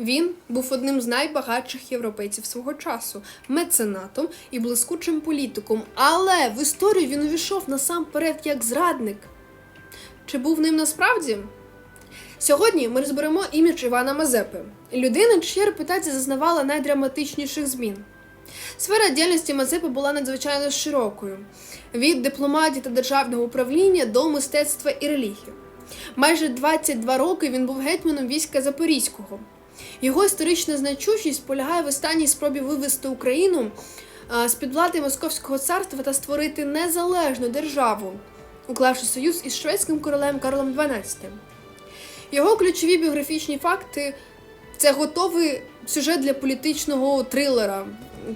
Він був одним з найбагатших європейців свого часу, меценатом і блискучим політиком. Але в історію він увійшов насамперед як зрадник. Чи був ним насправді? Сьогодні ми розберемо імідж Івана Мазепи, людини, чия репутація зазнавала найдраматичніших змін. Сфера діяльності Мазепи була надзвичайно широкою: від дипломатії та державного управління до мистецтва і релігії. Майже 22 роки він був гетьманом війська Запорізького. Його історична значущість полягає в останній спробі вивести Україну з-під влади Московського царства та створити незалежну державу, уклавши союз із шведським королем Карлом XII. Його ключові біографічні факти це готовий сюжет для політичного трилера.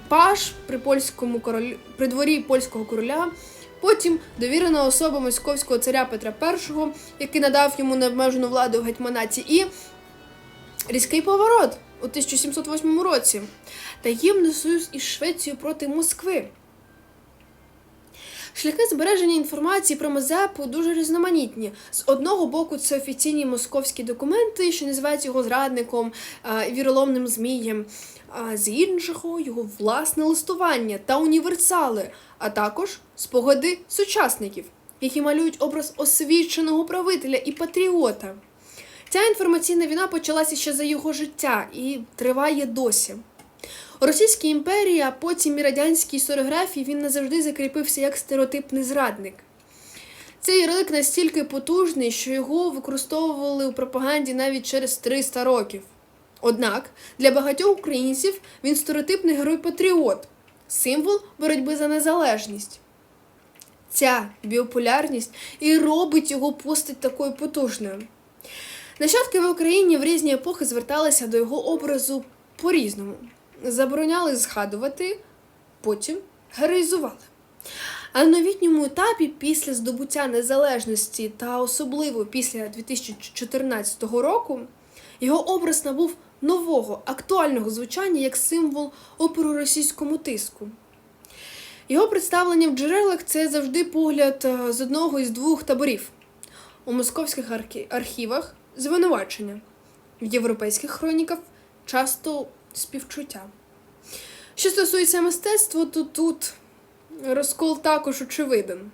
Паш при польському королі при дворі польського короля. Потім довірена особа московського царя Петра І, який надав йому необмежену владу в гетьманаті, і різкий поворот у 1708 році. Таємний союз із Швецією проти Москви. Шляхи збереження інформації про Мазепу дуже різноманітні. З одного боку, це офіційні московські документи, що називають його зрадником, а, віроломним змієм. А з іншого його власне листування та універсали, а також спогади сучасників, які малюють образ освіченого правителя і патріота. Ця інформаційна війна почалася ще за його життя і триває досі. У Російській імперії, а потім і радянській історіографії він назавжди закріпився як стереотипний зрадник. Цей ярлик настільки потужний, що його використовували у пропаганді навіть через 300 років. Однак для багатьох українців він стереотипний герой-патріот, символ боротьби за незалежність. Ця біополярність і робить його постать такою потужною. Нащадки в Україні в різні епохи зверталися до його образу по-різному. Забороняли згадувати, потім героїзували. А на новітньому етапі, після здобуття незалежності та особливо після 2014 року, його образ набув нового актуального звучання як символ опору російському тиску. Його представлення в джерелах це завжди погляд е, з одного із двох таборів. У московських архівах звинувачення, в європейських хроніках часто співчуття. Що стосується мистецтва, то тут розкол також очевиден.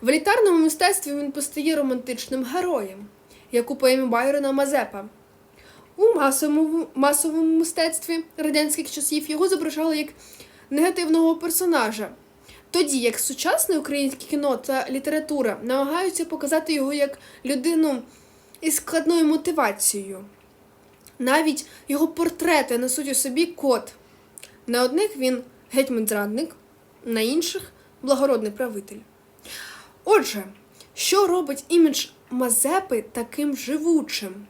В елітарному мистецтві він постає романтичним героєм, як у поемі Байрона Мазепа. У масовому, масовому мистецтві радянських часів його зображали як негативного персонажа, тоді як сучасне українське кіно та література намагаються показати його як людину із складною мотивацією. Навіть його портрети несуть у собі код. На одних він гетьман-зрадник, на інших благородний правитель. Отже, що робить імідж Мазепи таким живучим?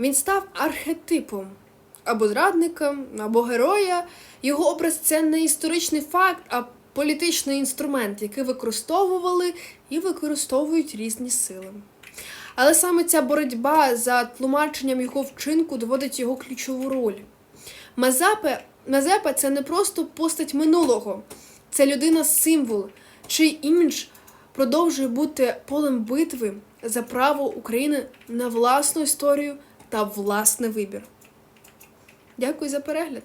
Він став архетипом або зрадника, або героя. Його образ це не історичний факт, а політичний інструмент, який використовували і використовують різні сили. Але саме ця боротьба за тлумаченням його вчинку доводить його ключову роль. Мазепа, Мазепа це не просто постать минулого, це людина-символ, чий імідж продовжує бути полем битви за право України на власну історію та власний вибір. Дякую за перегляд!